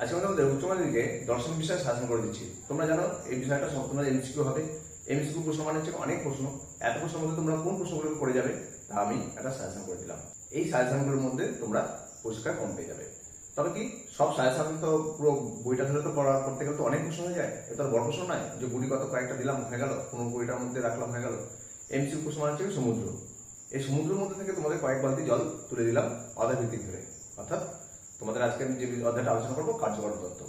আজকে আমরা আমাদের উচ্চ মাধ্যমিকে দর্শন বিষয়ে শাসন করে দিচ্ছি। তোমরা জানো, এই বিষয়টা সব তোমাদের এমসিকিউ হবে। এমসিকিউ প্রশ্ন মানে হচ্ছে অনেক প্রশ্ন। এত প্রশ্নের মধ্যে তোমরা কোন প্রশ্নগুলো করে যাবে, তা আমি একটা সাজেশন করে দিলাম। এই সাজেশনগুলোর মধ্যে তোমরা পরিষ্কার কম পেয়ে যাবে। তবে কি, সব সাজেশন তো পুরো বইটা ধরে তো পড়া করতে গেলে তো অনেক প্রশ্ন হয়ে যায়। এটা বড় প্রশ্ন নয় যে গুলি কত কয়েকটা দিলাম, হয়ে গেল। কোনো বইটার মধ্যে রাখলাম, হয়ে গেল। এমসিকিউ প্রশ্ন মানে হচ্ছে সমুদ্র। এই সমুদ্রের মধ্যে থেকে তোমাদের কয়েক বালতি জল তুলে দিলাম অর্ধা ভিত্তিক ধরে। অর্থাৎ তোমাদের আজকে আমি যে অধ্যায়টা আলোচনা করব কার্যকর তত্ত্ব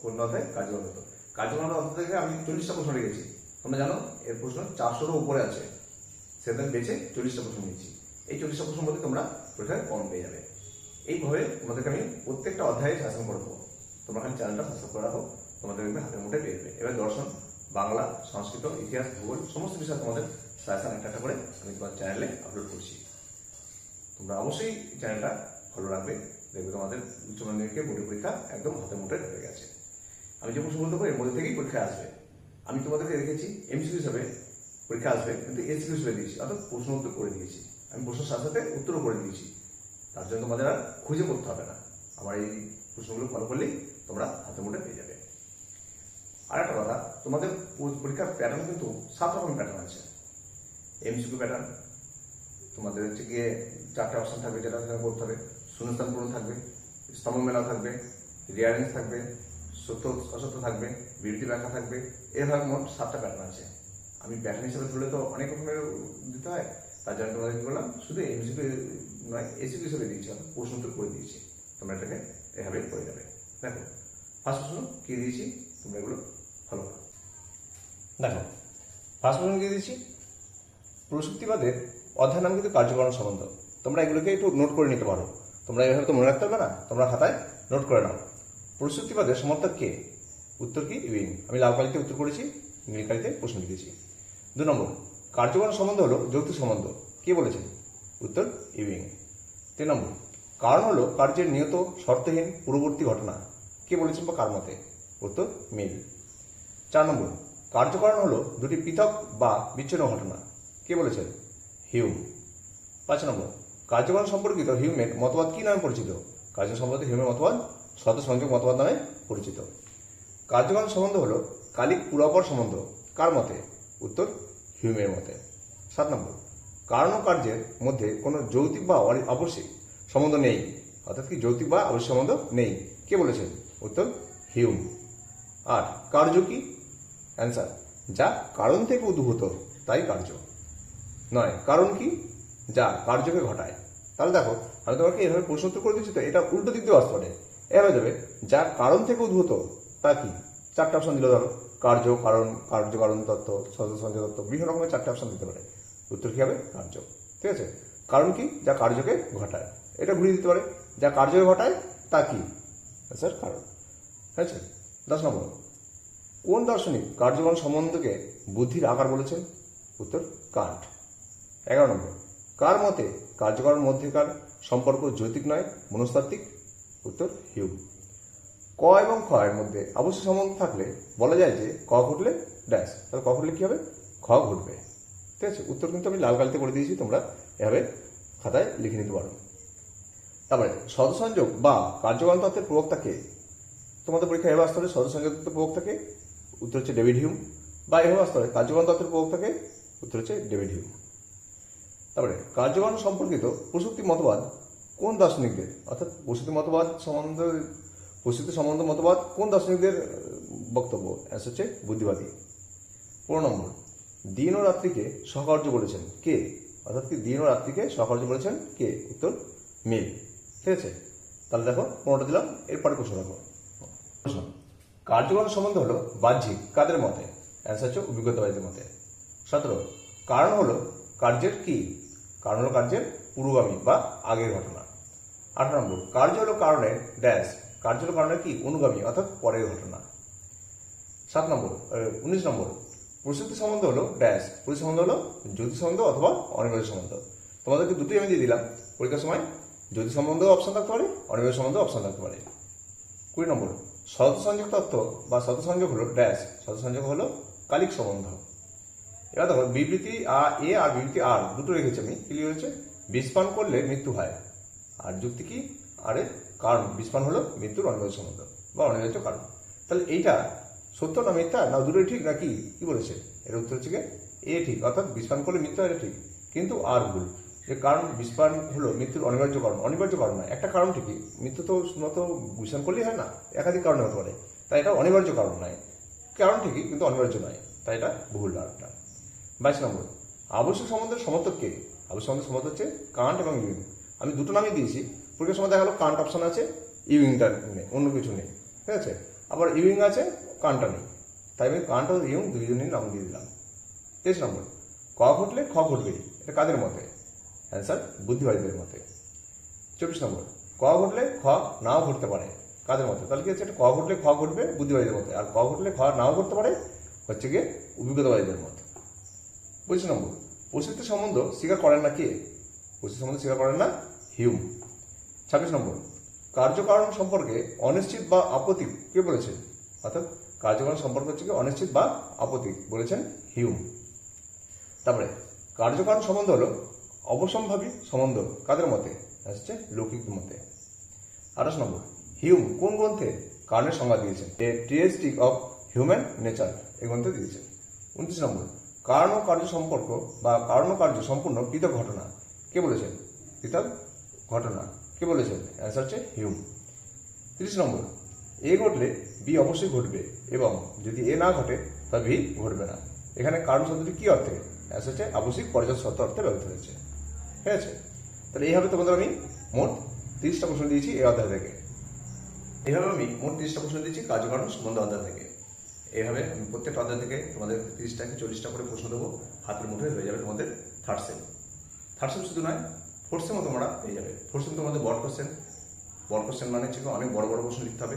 কোন অধ্যায়? কার্যকর তত্ত্ব কার্যকর অধ্যায় থেকে আমি চল্লিশটা প্রশ্ন রেখেছি তোমরা জানো, এর প্রশ্ন চারশোরও উপরে আছে। সেটা আমি বেছে চল্লিশটা প্রশ্ন নিয়েছি। এই চল্লিশটা প্রশ্ন মধ্যে তোমরা পরীক্ষায় কম পেয়ে যাবে। এইভাবে তোমাদেরকে আমি প্রত্যেকটা অধ্যায়ে শাসন করব। তোমরা খালি চ্যানেলটা সাবস্ক্রাইব করে রাখো, তোমাদের দেখবে হাতের মুঠে পেয়ে যাবে। এবার দর্শন, বাংলা, সংস্কৃত, ইতিহাস, ভূগোল, সমস্ত বিষয় তোমাদের শাসন একটা একটা করে আমি তোমার চ্যানেলে আপলোড করছি। তোমরা অবশ্যই চ্যানেলটা ফলো রাখবে। দেখবে তোমাদের উচ্চ মাধ্যমিকের বোর্ডের পরীক্ষা একদম হাতে মুঠে হয়ে গেছে। আমি যে প্রশ্ন বলতে পারি, এর মধ্যে থেকেই পরীক্ষা আসবে। আমি তোমাদেরকে রেখেছি এমসিকিউ হিসাবে পরীক্ষা আসবে, কিন্তু এসিকিউ হিসেবে দিয়েছি, অর্থাৎ প্রশ্ন উত্তর করে দিয়েছি। আমি প্রশ্নের সাথে সাথে উত্তরও করে দিয়েছি। তার জন্য তোমাদের আর খুঁজে করতে হবে না। আমার এই প্রশ্নগুলো ফলো করলেই তোমরা হাতে মুঠে পেয়ে যাবে। আর একটা কথা, তোমাদের পরীক্ষার প্যাটার্ন কিন্তু সাত রকম প্যাটার্ন আছে। এমসিকিউ প্যাটার্ন তোমাদের হচ্ছে গিয়ে চারটে অপশন থাকবে যেটা সেখানে করতে হবে। শূন্যস্থান পূরণ থাকবে স্তম্ভ মেলা থাকবে রিয়ারেন্স থাকবে, সত্য, অসত্য থাকবে, বিরতি ব্যাখ্যা থাকবে, এভাবে মোট সাতটা প্যাটার্ন আছে। আমি প্যাটার্ন হিসেবে ধরলে তো অনেক রকমের দিতে হয়, তার জন্য তোমাদের করলাম শুধু এমসিকিউ নয় এসিকিউ হিসেবে দিয়েছি, অর্থাৎ প্রশ্ন উত্তর করে দিয়েছি। তোমরা এটাকে এভাবে করে যাবে। দেখো ফার্স্ট প্রশ্ন কি দিয়েছি, তোমরা এগুলো ফলো করো। দেখো ফার্স্ট প্রশ্ন কি দিয়েছি প্রযুক্তিবাদের অধ্যায় নাম কার্যকরণ সম্বন্ধ। তোমরা এগুলোকে একটু নোট করে নিতে পারো। তোমরা এভাবে তো মনে রাখতে পারবে না? তোমরা খাতায় নোট করে নাও। প্রযুক্তিবাদের সমর্থক কে? উত্তর কি? ইউইং আমি লাল কালিতে উত্তর করেছি, নীল কালিতে প্রশ্ন লিখেছি। দু নম্বর কার্যকরণ সম্বন্ধ হলো যৌক্তিক সম্বন্ধ। কে বলেছেন? উত্তর ইউইং তিন নম্বর, কারণ হলো কার্যের নিয়ত শর্তহীন পূর্ববর্তী ঘটনা। কে বলেছেন বা কার মতে? উত্তর, মিল। চার নম্বর, কার্যকরণ হলো দুটি পৃথক বা বিচ্ছিন্ন ঘটনা। কে বলেছেন? হিউম। পাঁচ নম্বর কার্যকরণ সম্পর্কিত হিউমের মতবাদ কি নামে পরিচিত? কার্য সম্পর্কিত হিউমের মতবাদ শত সংযোগ মতবাদ নামে পরিচিত। কার্যকরণ সম্বন্ধ হলো কালিক পুরাপর সম্বন্ধ, কার মতে? উত্তর হিউমের মতে। সাত নম্বর, কারণ ও কার্যের মধ্যে কোনো যৌতিক বা আবশ্যিক সম্বন্ধ নেই। অর্থাৎ কি যৌতিক বা আবশ্যিক সম্বন্ধ নেই। কে বলেছেন? উত্তর, হিউম। আর কার্য কি? অ্যান্সার, যা কারণ থেকে উদ্ভূত, তাই কার্য। নয়, কারণ কি? যা কার্যকে ঘটায়। তাহলে দেখো, আমি তোমাকে এভাবে প্রশ্ন উত্তর করে দিচ্ছি তো, এটা উল্টো দিক দিয়ে আসতে এভাবে যাবে যা কারণ থেকে উদ্ভূত, তা কি? চারটে অপশন দিল, ধরো, কার্য, কারণ কার্য, কারণ, তত্ত্ব, সদস্য, সঞ্চয়, তত্ত্ব, বিভিন্ন রকমের চারটে অপশন দিতে পারে। উত্তর কি হবে? কার্য। ঠিক আছে? কারণ কি? যা কার্যকে ঘটায়। এটা ঘুরিয়ে দিতে পারে। যা কার্যকে ঘটায়, তা কি? স্যার কারণ। ঠিক আছে? দশ নম্বর। কোন দার্শনিক কার্যকরণ সম্বন্ধকে বুদ্ধির আকার বলেছেন উত্তর কান্ট এগারো নম্বর। কার মতে কার্যকরণ মধ্যেকার সম্পর্ক যৌতিক নয়, মনস্তাত্ত্বিক? উত্তর, হিউ। ক এবং খ এর মধ্যে আবশ্যক সম্বন্ধ থাকলে বলা যায় যে ক ঘটলে ড্যাশ। তাহলে ক ঘটলে কি হবে? খ ঘটবে। ঠিক আছে? উত্তর কিন্তু আমি লাল কালিতে করে দিয়েছি, তোমরা এভাবে খাতায় লিখে নিতে পারো। তারপরে, সদসংযোগ বা কার্যকরণ তত্ত্বের প্রবক্তাকে তোমাদের পরীক্ষা এভাবে আসতে হবে, সদসংযোগ তত্ত্বের প্রবক্তাকে উত্তর হচ্ছে ডেভিড হিউম বা এভাবে আসতে হবে কার্যকরণ তত্ত্বের প্রবক্তাকে উত্তর হচ্ছে ডেভিড হিউম তারপরে কার্যকরণ সম্পর্কিত প্রসূতি মতবাদ কোন দার্শনিকদের? অর্থাৎ প্রসূতি মতবাদ সম্বন্ধ প্রসূতি সম্বন্ধ মতবাদ কোন দার্শনিকদের বক্তব্য? অ্যান্সার হচ্ছে বুদ্ধিবাদী। পনেরো নম্বর, দিন ও রাত্রিকে সহকার্য বলেছেন কে? অর্থাৎ কি দিন ও রাত্রিকে সহকার্য বলেছেন কে? উত্তর মিল ঠিক আছে? তাহলে দেখো, পনেরোটা দিলাম, এরপরে প্রশ্ন দেখো প্রশ্ন কার্যকরণ সম্বন্ধ হলো বাহ্যিক কাদের মতে? অ্যান্সার হচ্ছে অভিজ্ঞতাবাদীদের মতে। সতেরো, কারণ হলো কার্যের কি? কারণ হলো কার্যের পুরোগামী বা আগের ঘটনা। আঠারো নম্বর, কার্য হলো কারণের ড্যাশ কার্য হলো কারণের কি? অনুগামী, অর্থাৎ পরের ঘটনা। সাত নম্বর উনিশ নম্বর প্রসূতি সম্বন্ধ হলো ড্যাশ প্রতি সম্বন্ধ হলো জ্যোতি সম্বন্ধ অথবা অনিবার্য সম্বন্ধ। তোমাদেরকে দুটোই আমি দিয়ে দিলাম। পরীক্ষার সময় জ্যোতি সম্বন্ধ অপশন থাকতে পারে অনিবার্য সম্বন্ধ অপশন থাকতে পারে। কুড়ি নম্বর সংযোগ তত্ত্ব বা সংযোগ হলো ড্যাশ সংযোগ হলো কালিক সম্বন্ধ। এবার দেখো, বিবৃতি এ আর বিবৃতি আর, দুটো রেখেছি আমি। ক্লিয়ার হয়েছে বিষ পান করলে মৃত্যু হয়। আর যুক্তি কি? আরে কারণ। বিষপান হলো মৃত্যুর অনিবার্য সম্বন্ধ বা অনিবার্য কারণ। তাহলে এইটা সত্য না মিথ্যা না দুটোই ঠিক নাকি কি? বলেছে? এর উত্তর হচ্ছে এ ঠিক, অর্থাৎ বিষপান করলে মৃত্যু হয় ঠিক। কিন্তু আর ভুল। যে কারণ বিষপান হলো মৃত্যুর অনিবার্য কারণ। অনিবার্য কারণ নয়, একটা কারণ ঠিকই। মৃত্যু তো শুধুমাত্র বিষপান করলেই হয় না, একাধিক কারণে হতে পারে। তাই এটা অনিবার্য কারণ নয়। কারণ ঠিকই, কিন্তু অনিবার্য নয়। তাই এটা ভুল আরেকটা বাইশ নম্বর। আবশ্যক সম্বন্ধের সমর্থক কে? আবশ্যক সম্বন্ধের সমর্থক হচ্ছে কান্ট এবং ইউইং আমি দুটো নামই দিয়েছি। পরীক্ষার সময় দেখা কান্ট অপশন আছে ইউইংটা নেই অন্য কিছু নেই। ঠিক আছে? আবার ইউইং আছে কান্টটা নেই। তাই আমি কান্ট ইউং দুইজনের নাম দিয়ে দিলাম। তেইশ নম্বর। ক ঘটলে খ ঘটবেই এটা কাদের মতে? অ্যান্সার বুদ্ধিবাদীদের মতে। চব্বিশ নম্বর। ক ঘটলে খ নাও ঘটতে পারে? কাদের মতে? তাহলে কি হচ্ছে? এটা ক ঘটলে খ ঘটবে বুদ্ধিবাদীদের মতে। আর ক ঘটলে খ নাও ঘটতে পারে হচ্ছে গিয়ে অভিজ্ঞতাবাদীদের মতে। পঁচিশ নম্বর। প্রসিদ্ধ সম্বন্ধ, স্বীকার করেন না কে? প্রসিদ্ধ সম্বন্ধ স্বীকার করেন না? হিউম। ছাব্বিশ নম্বর। কার্যকারণ সম্পর্কে অনিশ্চিত বা আপত্তি কে বলেছেন অর্থাৎ কার্যকারণ সম্পর্ক হচ্ছে কি, অনিশ্চিত বা আপত্তি বলেছেন হিউম। তারপরে, কার্যকারণ সম্বন্ধ হলো অবসম্ভাবী সম্বন্ধ কাদের মতে? হচ্ছে লৌকিক মতে। আঠাশ নম্বর। হিউম কোন গ্রন্থে কারণের সংজ্ঞা দিয়েছেন a treatise of human nature এই গ্রন্থে দিয়েছেন উনত্রিশ নম্বর। কারণ ও কার্য সম্পর্ক বা কারণ ও কার্য সম্পূর্ণ পৃথক ঘটনা। কে বলেছেন? পৃথক ঘটনা। কে বলেছেন? অ্যান্সার হচ্ছে হিউম তিরিশ নম্বর। এ ঘটলে বি অবশ্যই ঘটবে এবং যদি এ না ঘটে তবে বি ঘটবে না। এখানে কারণ শব্দটি কি অর্থে? অ্যান্সার হচ্ছে আবশ্যিক পর্যাপ্ত শর্ত অর্থে ব্যবহৃত হয়েছে। ঠিক আছে? তাহলে এইভাবে তোমাদের আমি মোট তিরিশটা প্রশ্ন দিয়েছি এই অধ্যায় থেকে। এইভাবে আমি মোট তিরিশটা প্রশ্ন দিচ্ছি কার্যকারণ সম্বন্ধ অধ্যায় থেকে। এইভাবে আমি প্রত্যেকটা অধ্যায় থেকে তোমাদের তিরিশটা কি চল্লিশটা করে প্রশ্ন দেবো, হাতের মুঠোয় হয়ে যাবে তোমাদের থার্ড সেম থার্ড সেম শুধু নয় ফোর্থ সেমও তোমরা পেয়ে যাবে। ফোর্থ সেম তোমাদের বড় কোশ্চেন বড় কোশ্চেন মানে হচ্ছে অনেক বড় বড় প্রশ্ন লিখতে হবে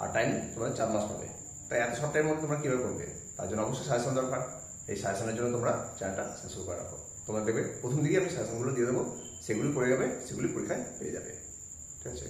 আর টাইম তোমাদের চার মাস পাবে। তাই এত সব টাইমের মধ্যে তোমরা কীভাবে করবে? তার জন্য অবশ্যই সাজেশন দরকার। এই সাজেশনের জন্য তোমরা চ্যানেলটা সাবস্ক্রাইব করে রাখো। তোমরা দেখবে প্রথম দিকে আমি সাজেশনগুলো দিয়ে দেবো, সেগুলি পড়ে যাবে, সেগুলি পরীক্ষায় পেয়ে যাবে। ঠিক আছে?